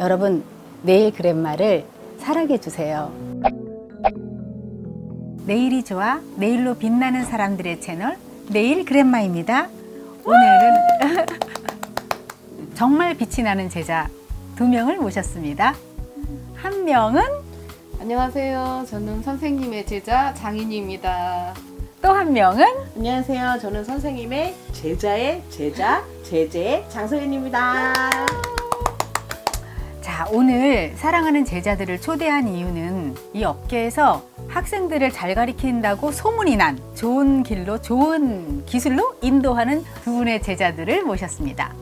여러분, 내일 그랜마를 사랑해 주세요. 내일이 좋아 내일로 빛나는 사람들의 채널 내일 그랜마입니다. 오늘은 정말 빛이 나는 제자 두 명을 모셨습니다. 한 명은 안녕하세요. 저는 선생님의 제자 장인입니다. 또 한 명은 안녕하세요. 저는 선생님의 제자의 제자, 제제 장소연입니다. 자, 오늘 사랑하는 제자들을 초대한 이유는 이 업계에서 학생들을 잘 가리킨다고 소문이 난 좋은 길로 좋은 기술로 인도하는 두 분의 제자들을 모셨습니다.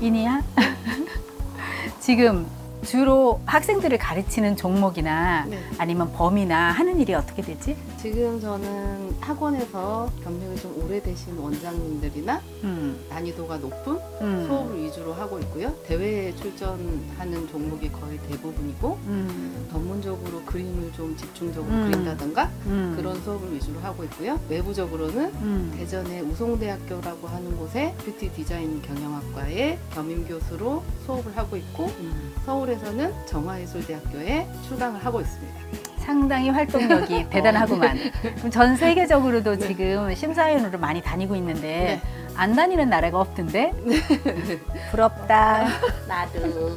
이니야? 지금 주로 학생들을 가르치는 종목이나 네. 아니면 범위나 하는 일이 어떻게 되지? 지금 저는 학원에서 경력이 좀 오래되신 원장님들이나 음, 난이도가 높은 음, 수업을 위주로 하고 있고요. 대회에 출전하는 종목이 거의 대부분이고 음, 전문적으로 그림을 좀 집중적으로 음. 그린다던가 음, 그런 수업을 위주로 하고 있고요. 외부적으로는 음. 대전의 우송대학교라고 하는 곳에 뷰티 디자인 경영학과의 겸임 교수로 수업을 하고 있고 음. 서울에 서는 정화예술대학교에 출강을 하고 있습니다. 상당히 활동력이 대단하구만. 그럼 전 세계적으로도 지금 심사위원으로 많이 다니고 있는데 안 다니는 나라가 없던데? 부럽다. 나도.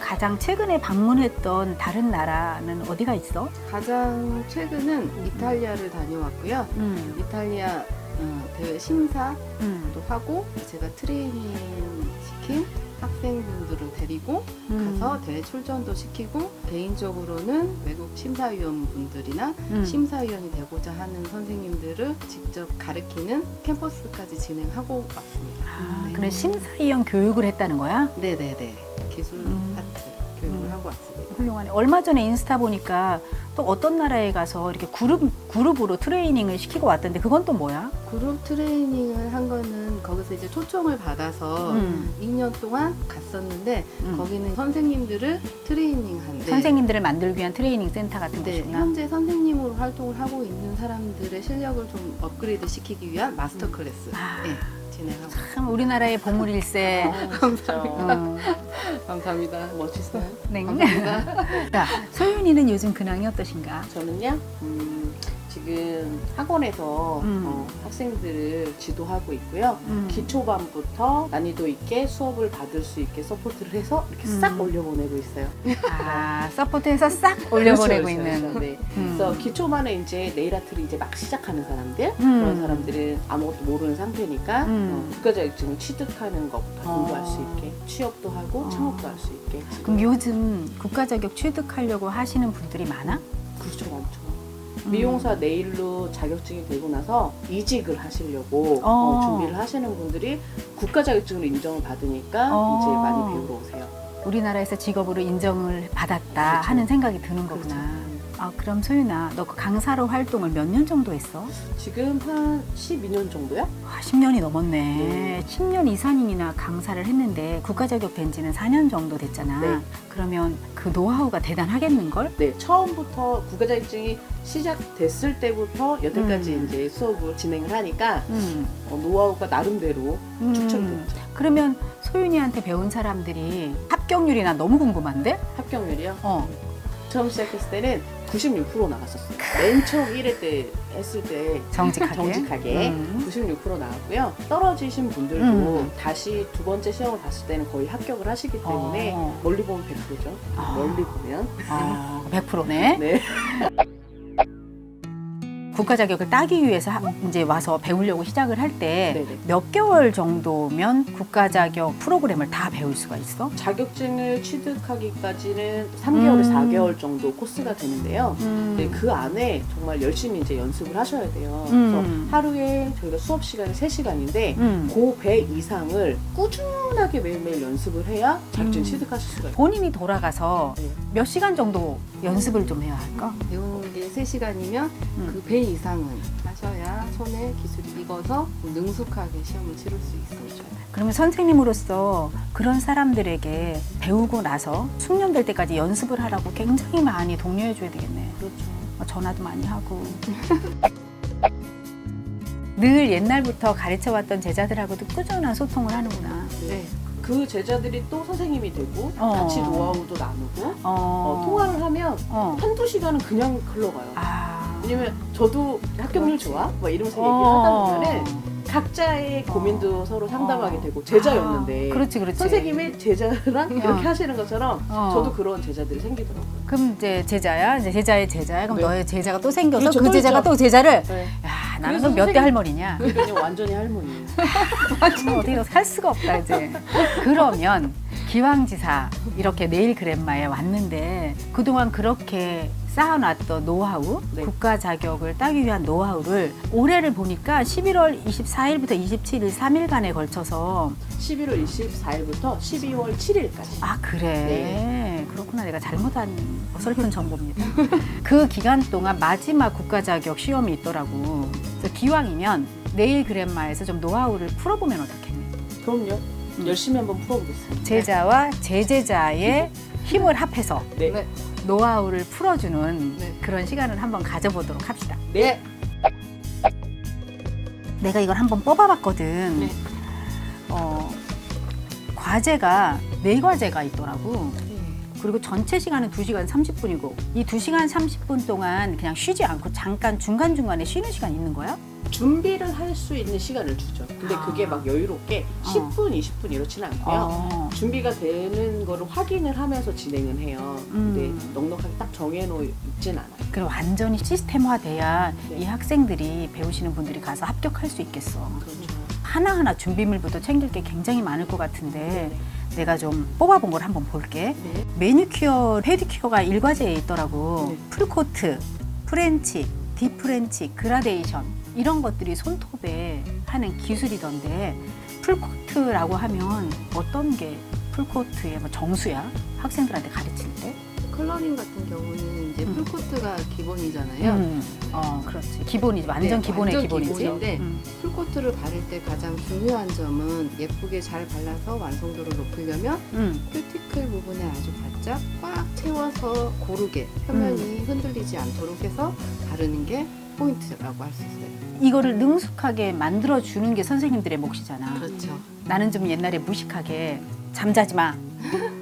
가장 최근에 방문했던 다른 나라는 어디가 있어? 가장 최근은 이탈리아를 다녀왔고요. 음, 이탈리아 어, 대회 심사도 음, 하고 제가 트레이닝 시킨 학생분들을 데리고 음, 가서 대회 출전도 시키고 개인적으로는 외국 심사위원분들이나 음. 심사위원이 되고자 하는 선생님들을 직접 가르치는 캠퍼스까지 진행하고 왔습니다. 아, 네. 그래 심사위원 교육을 했다는 거야? 네네네. 기술 음. 파트 교육을 음. 하고 왔습니다. 훌륭하네. 얼마 전에 인스타 보니까 또 어떤 나라에 가서 이렇게 그룹 그룹으로 트레이닝을 시키고 왔던데 그건 또 뭐야? 그룹 트레이닝을 한 거는 거기서 이제 초청을 받아서 음. 2년 동안 갔었는데 음. 거기는 선생님들을 트레이닝한 네. 선생님들을 만들기 위한 트레이닝 센터 같은 네, 곳이구나. 현재 선생님으로 활동을 하고 있는 사람들의 실력을 좀 업그레이드 시키기 위한 마스터 클래스 아. 네, 진행하고 있습니다. 참 우리나라의 보물일세. 감사합니다. 음, 감사합니다. 멋있어요. 네. 감사합니다. 자, 소윤이는 요즘 근황이 어떠신가? 저는요, 음, 지금 학원에서 음. 어, 학생들을 지도하고 있고요. 음. 기초반부터 난이도 있게 수업을 받을 수 있게 서포트를 해서 이렇게 싹 음. 올려보내고 있어요. 아, 서포트해서 싹 올려보내고 그렇죠, 있는. 그렇죠, 네. 음. 그래서 기초반에 이제 네일 아트를 이제 막 시작하는 사람들 음. 그런 사람들은 아무것도 모르는 상태니까 음. 어, 국가자격증을 취득하는 것부터 어. 공부할 수 있게 취업도 하고 어. 창업도 할 수 있게 그럼 요즘 국가 자격 취득하려고 하시는 분들이 많아? 그렇죠 엄청 음. 미용사 네일로 자격증이 되고 나서 이직을 하시려고 어. 어, 준비를 하시는 분들이 국가 자격증으로 인정을 받으니까 어. 이제 많이 배우러 오세요. 우리나라에서 직업으로 인정을 받았다 그렇죠. 하는 생각이 드는 거구나. 아, 그럼 소윤아, 너 그 강사로 활동을 몇 년 정도 했어? 지금 한 12년 정도요? 와, 10년이 넘었네. 네. 10년 이상이나 강사를 했는데 국가 자격 된 지는 4년 정도 됐잖아. 네. 그러면 그 노하우가 대단하겠는걸? 네, 처음부터 국가 자격증이 시작됐을 때부터 여태까지 음. 이제 수업을 진행을 하니까 음. 어, 노하우가 나름대로 음. 추천됐죠. 그러면 소윤이한테 배운 사람들이 합격률이 나 너무 궁금한데? 합격률이요? 어. 처음 시작했을 때는 96% 나갔었어요. 맨 처음 1회 때 했을 때 정직하게. 정직하게 음. 96% 나왔고요. 떨어지신 분들도 음. 다시 두 번째 시험을 봤을 때는 거의 합격을 하시기 때문에 어. 멀리 보면 100%죠. 아. 멀리 보면. 아, 100%네. 네. 국가 자격을 따기 위해서 하- 이제 와서 배우려고 시작을 할 때 네네. 몇 개월 정도면 국가 자격 프로그램을 다 배울 수가 있어? 자격증을 취득하기까지는 3개월에서 음. 4개월 정도 코스가 되는데요. 음. 네, 그 안에 정말 열심히 이제 연습을 하셔야 돼요. 음. 그래서 하루에 저희가 수업 시간이 3시간인데 음. 그배 이상을 꾸준하게 매일매일 연습을 해야 자격증 음. 취득하실 수가 있어요. 본인이 돌아가서 네. 몇 시간 정도 연습을 좀 해야 할까? 배우는 게 3시간이면 음. 그배 이상은 하셔야 손에 기술이 익어서 능숙하게 시험을 치를 수 있어요. 그러면 선생님으로서 그런 사람들에게 배우고 나서 숙련될 때까지 연습을 하라고 굉장히 많이 독려해 줘야 되겠네. 그렇죠. 어, 전화도 많이 하고. 늘 옛날부터 가르쳐 왔던 제자들하고도 꾸준한 소통을 하는구나. 네. 그 제자들이 또 선생님이 되고 어. 같이 노하우도 나누고 어, 어, 통화를 하면 어. 한두 시간은 그냥 흘러가요. 아. 왜냐면 저도 학교물 좋아? 막 이러면서 어. 얘기를 하다 보면은 각자의 고민도 서로 상담하게 되고 제자였는데 아, 그렇지, 그렇지. 선생님의 제자랑 이렇게 어. 하시는 것처럼 어. 저도 그런 제자들이 생기더라고요. 그럼 이제 제자야, 이제 제자의 제자야. 그럼 네. 너의 제자가 또 생겨서 그렇죠, 그 또 제자가 있죠. 또 제자를 네. 야, 나는 그래서 그럼 몇 대 선생님- 할머니냐? 완전히 할머니예요. 뭐 어디 가서 살 수가 없다 이제. 그러면 기왕지사 이렇게 네일 그랜마에 왔는데 그동안 그렇게 쌓아놨던 노하우, 네. 국가 자격을 따기 위한 노하우를 올해를 보니까 11월 24일부터 27일 3일간에 걸쳐서 11월 24일부터 12월 7일까지. 아 그래 네. 그렇구나 내가 잘못한 어설픈 정보입니다. 그 기간 동안 마지막 국가 자격 시험이 있더라고. 그래서 기왕이면 네일 그랜마에서 좀 노하우를 풀어보면 어떻겠니? 그럼요. 음. 열심히 한번 풀어보겠습니다. 제자와 제제자의 힘을 합해서 네. 네. 노하우를 풀어주는 네. 그런 시간을 한번 가져보도록 합시다. 네. 내가 이걸 한번 뽑아봤거든. 네. 어, 과제가 네 과제가 있더라고. 그리고 전체 시간은 2시간 30분이고 이 2시간 30분 동안 그냥 쉬지 않고 잠깐 중간중간에 쉬는 시간 있는 거야? 준비를 할 수 있는 시간을 주죠. 근데 아. 그게 막 여유롭게 어. 10분, 20분 이렇지는 않고요. 어. 준비가 되는 거를 확인을 하면서 진행은 해요. 근데 음. 넉넉하게 딱 정해놓 있진 않아요. 그리고 완전히 시스템화돼야 네. 이 학생들이 배우시는 분들이 가서 합격할 수 있겠어. 그렇죠. 하나하나 준비물부터 챙길 게 굉장히 많을 것 같은데 내가 좀 뽑아본 걸 한번 볼게. 네. 매니큐어, 페디큐어가 일과제에 있더라고. 네. 풀코트, 프렌치, 디프렌치, 그라데이션 이런 것들이 손톱에 하는 기술이던데 풀코트라고 하면 어떤 게 풀코트의 뭐 정수야? 학생들한테 가르칠 때? 컬러링 같은 경우는 이제 음. 풀코트가 기본이잖아요. 음, 어, 그렇지. 기본이지. 완전 네, 기본의 완전 기본이지. 기본인데 음. 풀코트를 바를 때 가장 중요한 점은 예쁘게 잘 발라서 완성도를 높이려면 음. 큐티클 부분에 아주 바짝 꽉 채워서 고르게 표면이 음. 흔들리지 않도록 해서 바르는 게 포인트라고 할 수 있어요. 이거를 능숙하게 만들어 주는 게 선생님들의 몫이잖아. 그렇죠. 나는 좀 옛날에 무식하게 잠자지 마.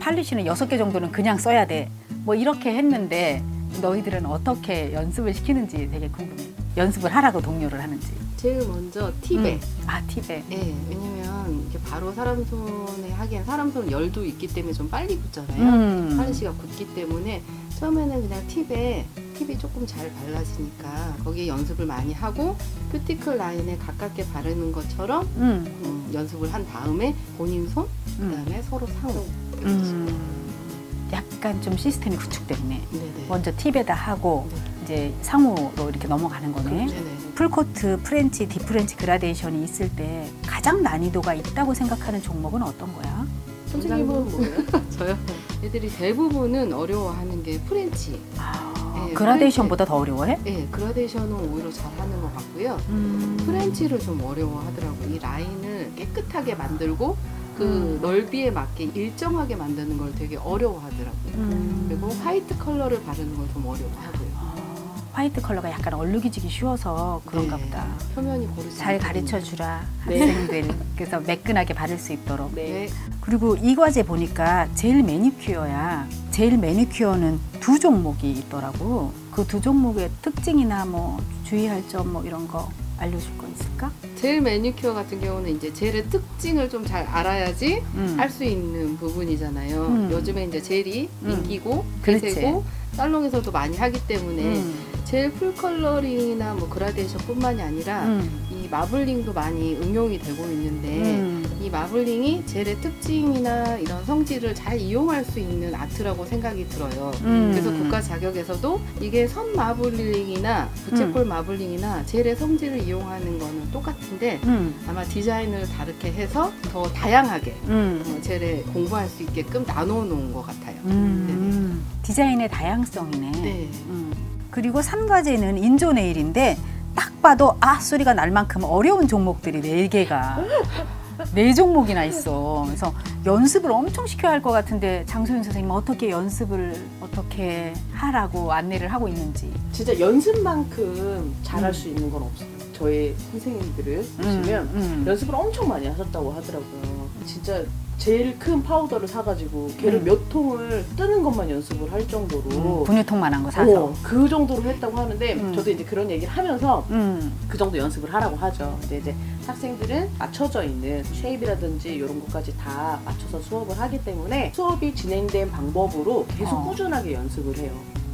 팔리시는 여섯 개 정도는 그냥 써야 돼. 뭐 이렇게 했는데 너희들은 어떻게 연습을 시키는지 되게 궁금해. 연습을 하라고 동료를 하는지. 제일 먼저 팁에 음. 아 팁에. 예, 왜냐면 이게 바로 사람 손에 하기엔 사람 손 열도 있기 때문에 좀 빨리 굳잖아요. 음. 파르시가 굳기 때문에 처음에는 그냥 팁에 팁이 조금 잘 발라지니까 거기에 연습을 많이 하고 큐티클 라인에 가깝게 바르는 것처럼 음. 음, 연습을 한 다음에 본인 손 음. 그다음에 서로 상호 이렇게 음. 약간 좀 시스템이 구축됐네. 네네. 먼저 팁에다 하고 네. 이제 상호로 이렇게 넘어가는 거네. 네네. 풀코트, 프렌치, 디프렌치 그라데이션이 있을 때 가장 난이도가 있다고 생각하는 종목은 어떤 거야? 선생님은 뭐예요? 저요. 애들이 대부분은 어려워하는 게 프렌치. 아, 네, 그라데이션보다 더 어려워해? 예, 그라데이션은 오히려 잘하는 것 같고요. 음. 프렌치를 좀 어려워하더라고요. 이 라인을 깨끗하게 만들고 그 음. 넓이에 맞게 일정하게 만드는 걸 되게 어려워하더라고요. 음. 그리고 화이트 컬러를 바르는 걸 좀 어려워하고요. 아, 화이트 컬러가 약간 얼룩이지기 쉬워서 그런가 네. 보다. 표면이 고르지 잘 않거든요. 가르쳐 주라 네. 학생들. 그래서 매끈하게 바를 수 있도록. 네. 네. 그리고 이 과제 보니까 제일 매니큐어야. 제일 매니큐어는 두 종목이 있더라고. 그 두 종목의 특징이나 뭐 주의할 점 뭐 이런 거 알려줄 거 있을까? 젤 매니큐어 같은 경우는 이제 젤의 특징을 좀 잘 알아야지 음. 할 수 있는 부분이잖아요. 음. 요즘에 이제 젤이 음. 인기고. 대세고 살롱에서도 많이 하기 때문에 음. 젤 풀 컬러링이나 뭐 그라데이션뿐만이 아니라 음. 이 마블링도 많이 응용이 되고 있는데 음. 이 마블링이 젤의 특징이나 이런 성질을 잘 이용할 수 있는 아트라고 생각이 들어요. 음. 그래서 국가 자격에서도 이게 선 마블링이나 부채꼴 마블링이나 젤의 성질을 이용하는 거는 똑같은데 음. 아마 디자인을 다르게 해서 더 다양하게 음. 어, 젤에 공부할 수 있게끔 나눠 놓은 것 같아요. 음. 디자인의 다양성이네. 네. 음. 그리고 3과제는 인조 네일인데 딱 봐도 아 소리가 날 만큼 어려운 종목들이 네 개가 네 종목이나 있어. 그래서 연습을 엄청 시켜야 할 것 같은데 장소윤 선생님 어떻게 연습을 어떻게 하라고 안내를 하고 있는지. 진짜 연습만큼 잘할 음. 수 있는 건 없어요. 저의 선생님들을 보시면 음. 연습을 엄청 많이 하셨다고 하더라고요. 진짜 제일 큰 파우더를 사가지고 걔를 음. 몇 통을 뜨는 것만 연습을 할 정도로 음, 분유통만한 거 사서. 어, 그 정도로 했다고 하는데 음. 저도 이제 그런 얘기를 하면서 음. 그 정도 연습을 하라고 하죠. 근데 이제 학생들은 맞춰져 있는 쉐입이라든지 이런 것까지 다 맞춰서 수업을 하기 때문에 수업이 진행된 방법으로 계속 어. 꾸준하게 연습을 해요.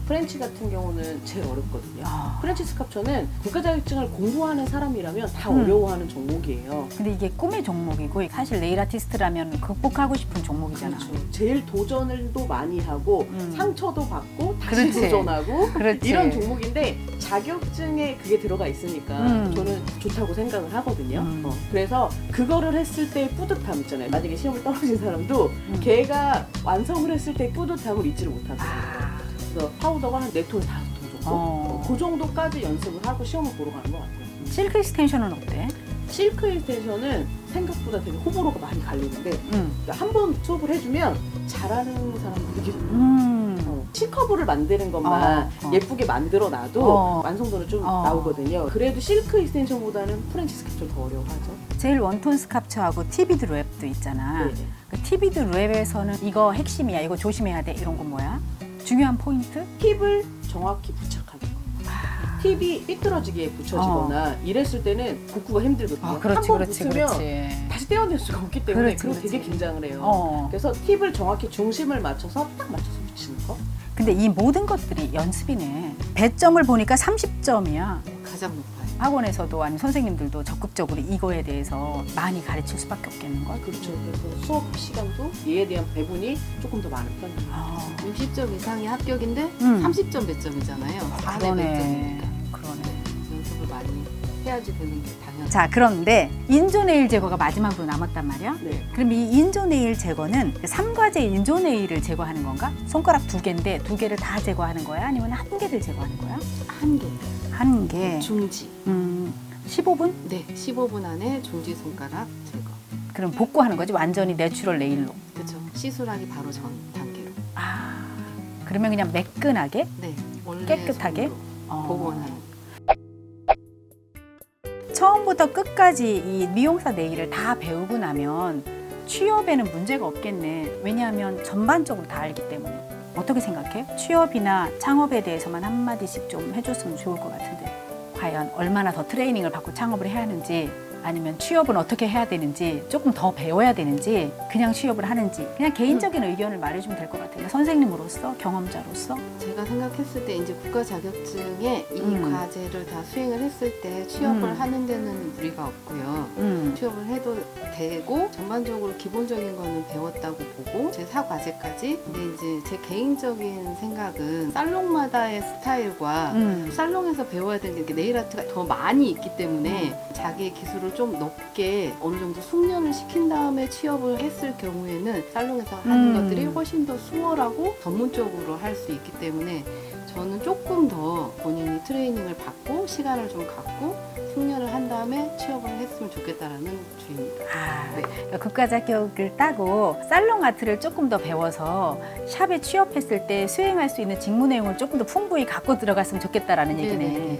프렌치 같은 경우는 제일 어렵거든요. 아. 프렌치 스캅처는 국가 자격증을 공부하는 사람이라면 다 음. 어려워하는 종목이에요. 근데 이게 꿈의 종목이고 사실 네일 아티스트라면 극복하고 싶은 종목이잖아. 그렇죠. 제일 도전을도 많이 하고 음. 상처도 받고 다시 그렇지. 도전하고 그렇지. 이런 종목인데 자격증에 그게 들어가 있으니까 음. 저는 좋다고 생각을 하거든요. 음. 어, 그래서 그거를 했을 때 뿌듯함 있잖아요. 만약에 시험을 떨어진 사람도 음. 걔가 완성을 했을 때 뿌듯함을 잊지를 못하더라고요. 아. 그래서 파우더가 한네 통, 다섯 통 정도. 어. 그 정도까지 연습을 하고 시험을 보러 가는 것 같아요. 실크 스텐션은 어때? 실크 일텐션은 생각보다 되게 호불호가 많이 갈리는데 음. 한 번 수업을 해주면 잘하는 사람들이 계속 음. 어, C커브를 만드는 것만 어, 어. 예쁘게 만들어 놔도 어. 완성도는 좀 어. 나오거든요. 그래도 실크 익스텐션보다는 프렌치 스캡처를 더 어려워하죠. 제일 원톤 스캅처하고 티비드 랩도 있잖아. 네네. 그 티비드 랩에서는 이거 핵심이야. 이거 조심해야 돼. 이런 건 뭐야? 중요한 포인트? 팁을 정확히 부착하는 거. 팁이 삐뚤어지게 붙여지거나 이랬을 때는 복구가 힘들거든요. 아, 그렇지, 한번 그렇지, 붙으면 그렇지. 다시 떼어낼 수가 없기 때문에 그렇지, 그거. 되게 긴장을 해요. 어. 그래서 팁을 정확히 중심을 맞춰서 딱 맞춰서 붙이는 거. 근데 이 모든 것들이 연습이네. 배점을 보니까 30점이야. 가장 높아요. 학원에서도 아니 선생님들도 적극적으로 이거에 대해서 많이 가르칠 수밖에 없겠는 걸. 그렇죠. 그래서 수업 시간도 얘에 대한 배분이 조금 더 많은 편이에요. 아, 60점 이상이 합격인데 음. 30점 배점이잖아요. 4대 그러네. 배점이니까. 그러네. 연습을 많이 해야지 되는 게 당연하죠. 자, 그런데 인조 네일 제거가 마지막으로 남았단 말이야. 네. 그럼 이 인조 네일 제거는 그 삼과제 인조 네일을 제거하는 건가? 손가락 두 개인데 두 개를 다 제거하는 거야? 아니면 한 개를 제거하는 거야? 한 개. 한 개. 중지. 음, 15분? 네, 15분 안에 중지 손가락 제거. 그럼 복구하는 거지 완전히 내추럴 네일로. 그렇죠. 시술하기 바로 전 단계로. 아, 그러면 그냥 매끈하게 네, 원래 깨끗하게? 손으로 어. 복원하는. 처음부터 끝까지 이 미용사 네일을 다 배우고 나면 취업에는 문제가 없겠네. 왜냐하면 전반적으로 다 알기 때문에. 어떻게 생각해? 취업이나 창업에 대해서만 한마디씩 좀 해줬으면 좋을 것 같은데. 과연 얼마나 더 트레이닝을 받고 창업을 해야 하는지 아니면 취업은 어떻게 해야 되는지 조금 더 배워야 되는지 그냥 취업을 하는지 그냥 개인적인 의견을 말해주면 될 것 같아요. 선생님으로서 경험자로서. 제가 생각했을 때 이제 국가 자격증에 이 음. 과제를 다 수행을 했을 때 취업을 음. 하는 데는 무리가 없고요. 음. 취업을 해도 되고 전반적으로 기본적인 거는 배웠다고 보고 제 사과제까지 근데 이제 제 개인적인 생각은 살롱마다의 스타일과 음. 살롱에서 배워야 되는 게 네일 아트가 더 많이 있기 때문에 자기의 기술을 좀 높게 어느 정도 숙련을 시킨 다음에 취업을 했을 경우에는 살롱에서 하는 음. 것들이 훨씬 더 수월하고 전문적으로 할 수 있기 때문에 저는 조금 더 본인이 트레이닝을 받고 시간을 좀 갖고 숙련을 한 다음에 취업을 했으면 좋겠다라는 주의입니다. 아, 네. 그러니까 국가 자격을 따고 살롱 아트를 조금 더 배워서 샵에 취업했을 때 수행할 수 있는 직무 내용을 조금 더 풍부히 갖고 들어갔으면 좋겠다라는 얘기네. 네네.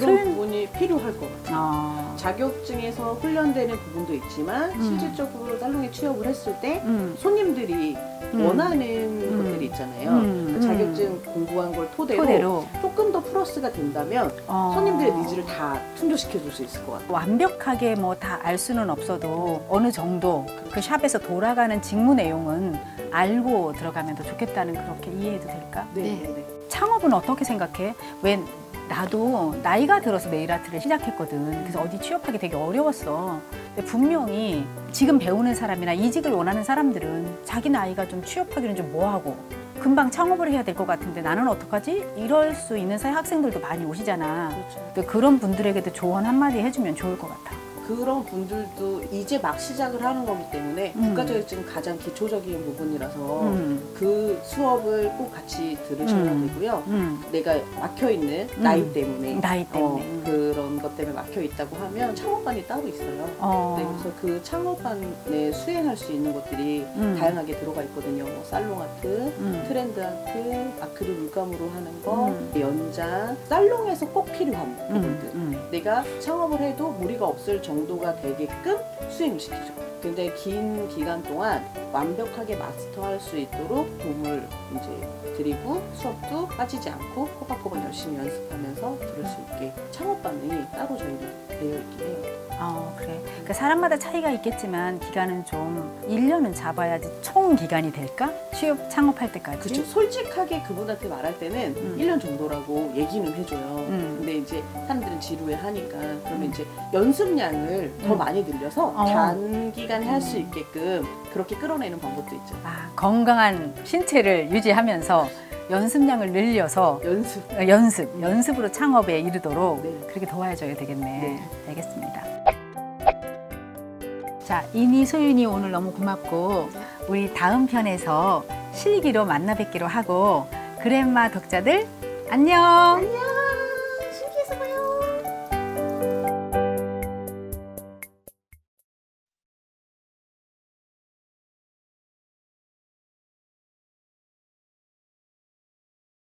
그런 수행- 부분이 필요할 것 같아요. 어. 자격증에서 훈련되는 부분도 있지만 음. 실질적으로 살롱에 취업을 했을 때 음. 손님들이 음. 원하는 것들이 있잖아요. 음. 그 자격증 공부한 걸 토대로, 토대로 조금 더 플러스가 된다면 어. 손님들의 니즈를 다 충족시켜 줄 수 있을 것 같아요. 완벽하게 뭐 다 알 수는 없어도 어느 정도 그 샵에서 돌아가는 직무 내용은 알고 들어가면 더 좋겠다는 그렇게 이해해도 될까? 네. 네. 창업은 어떻게 생각해? 왜 나도 나이가 들어서 네일 아트를 시작했거든. 그래서 어디 취업하기 되게 어려웠어. 근데 분명히 지금 배우는 사람이나 이직을 원하는 사람들은 자기 나이가 좀 취업하기는 좀 뭐하고 금방 창업을 해야 될 것 같은데 나는 어떡하지? 이럴 수 있는 사회 학생들도 많이 오시잖아. 그렇죠. 근데 그런 분들에게도 조언 한마디 해주면 좋을 것 같아. 그런 분들도 이제 막 시작을 하는 거기 때문에 음. 국가자격증 가장 기초적인 부분이라서 음. 그 수업을 꼭 같이 들으셔야 음. 되고요. 음. 내가 막혀 있는 음. 나이 때문에 나이 어, 때문에. 음. 그런 것 때문에 막혀 있다고 하면 창업반이 따로 있어요. 어. 네, 그래서 그 창업반에 수행할 수 있는 것들이 음. 다양하게 들어가 있거든요. 뭐 살롱 아트, 음. 트렌드 아트, 아크릴 물감으로 하는 거, 음. 연장, 살롱에서 꼭 필요한 음. 부분들. 음. 내가 창업을 해도 무리가 없을 정도 가 되게끔 수행을 시키죠. 굉장히 긴 기간 동안 완벽하게 마스터할 수 있도록 도움을 이제 드리고 수업도 빠지지 않고 꼬박꼬박 열심히 연습하면서 들을 수 있게 창업반이 따로 저희는 되어 있긴 해요. 어, 그래. 그 사람마다 차이가 있겠지만 기간은 좀 1년은 잡아야지 총 기간이 될까? 취업 창업할 때까지. 그렇죠. 솔직하게 그분한테 말할 때는 음. 1년 정도라고 얘기는 해줘요. 음. 근데 이제 사람들은 지루해 하니까 그러면 이제 연습량을 더 음. 많이 늘려서 어. 단기간 에할수 있게끔 그렇게 끌어내는 방법도 있죠. 아, 건강한 신체를 유지하면서 연습량을 늘려서 연습. 어, 연습, 연습으로 창업에 이르도록 네. 그렇게 도와줘야 되겠네. 네. 알겠습니다. 자, 이니 소윤이 오늘 너무 고맙고 우리 다음 편에서 실기로 만나 뵙기로 하고 그랜마 독자들. 안녕.